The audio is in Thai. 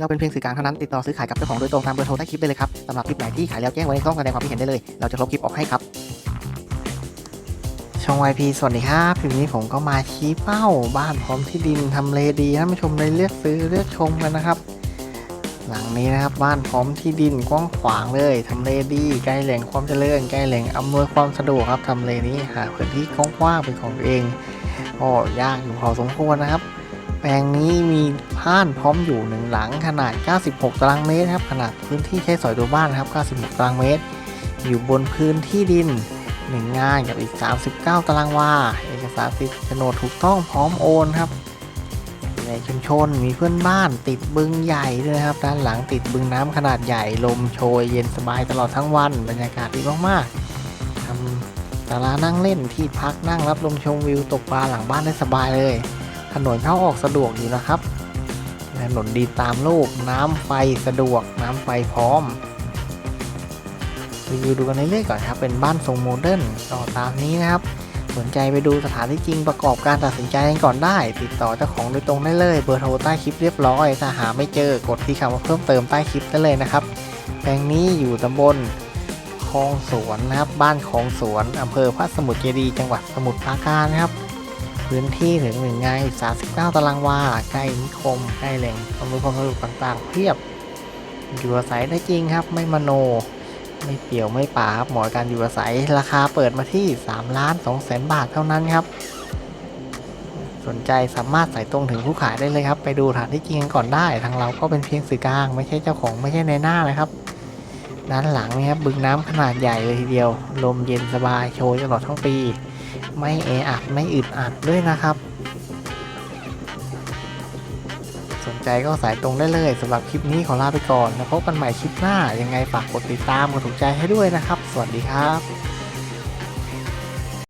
เราเป็นเพียงสื่อกลางเท่านั้นติดต่อซื้อขายกับเจ้าของโดยตรงตามเบอร์โทรใต้คลิปได้เลยครับสำหรับคลิปไหนที่ขายแล้วแจ้งไว้ในช่องแสดงความคิดเห็นได้เลย เราจะลบคลิปออกให้ครับ ช่อง YP สวัสดีครับคลิปนี้ผมก็มาชี้เป้าบ้านพร้อมที่ดินทำเลดีท่านผู้ชมเลยเลือกซื้อเลือกชมกันนะครับ หลังนี้นะครับบ้านพร้อมที่ดินกว้างขวางเลยทำเลดีใกล้แหล่งความเจริญใกล้แหล่งอำนวยความสะดวกครับทำเลนี้หาพื้นที่กว้างๆเป็นของตัวเองก็ยากอยู่พอสมควรนะครับ แปลงนี้มีบ้านพร้อมอยู่หนึ่งหลังขนาด 96 ตารางเมตรครับ ขนาดพื้นที่ใช้สอยตัวบ้านนะครับ 96 ตารางเมตร อยู่บนพื้นที่ดิน1งานกับอีก 39 ตารางวา เอกสารสิทธิ์โฉนดถูกต้องพร้อมโอนครับ ในชุมชนมีเพื่อนบ้านติดบึงใหญ่ด้วยครับ ด้านหลังติดบึงน้ำขนาดใหญ่ลมโชยเย็นสบายตลอดทั้งวันบรรยากาศดีมากๆทำศาลานั่งเล่นที่พักนั่งรับลมชมวิวตกปลาหลังบ้านได้สบายเลย ถนนเข้าออกสะดวกอยู่นะครับ ถนนดีตามรูปน้ำไฟสะดวก น้ำไฟพร้อม รีวิวดูกันเรื่อยๆก่อนครับ เป็นบ้านทรงโมเดิร์นต่อตามนี้นะครับ สนใจไปดูสถานที่จริงประกอบการตัดสินใจกันก่อนได้ ติดต่อเจ้าของโดยตรงได้เลย เบอร์โทรใต้คลิปเรียบร้อย ถ้าหาไม่เจอกดที่คำว่าเพิ่มเติมใต้คลิปได้เลยนะครับ แปลงนี้อยู่ตำบลคลองสวนนะครับ บ้านคลองสวนอำเภอพระสมุทรเจดีย์จังหวัดสมุทรปราการนะครับ พื้นที่ถึงหนึ่งไง39 ตารางวา ใกล้นิคม ใกล้แหล่งอำนวยความสะดวกต่างๆ เพียบ อยู่อาศัยได้จริงครับ ไม่มโน ไม่เปี่ยวไม่ป่าครับ หมอการอยู่อาศัย ราคาเปิดมาที่3ล้าน2แสนบาทเท่านั้นครับ สนใจสามารถสายตรงถึงผู้ขายได้เลยครับ ไปดูสถานที่จริงกันก่อนได้ ทางเราก็เป็นเพียงสื่อกลาง ไม่ใช่เจ้าของ ไม่ใช่ในหน้านะครับ ด้านหลังนี่ครับ บึงน้ำขนาดใหญ่เลยทีเดียว ลมเย็นสบาย โชยตลอดทั้งปี ไม่แออัดไม่อึดอัดด้วยนะครับ สนใจก็สายตรงได้เลยสำหรับคลิปนี้ขอลาไปก่อนแล้วพบกันใหม่คลิปหน้ายังไงฝากกดติดตามกดถูกใจให้ด้วยนะครับ สวัสดีครับ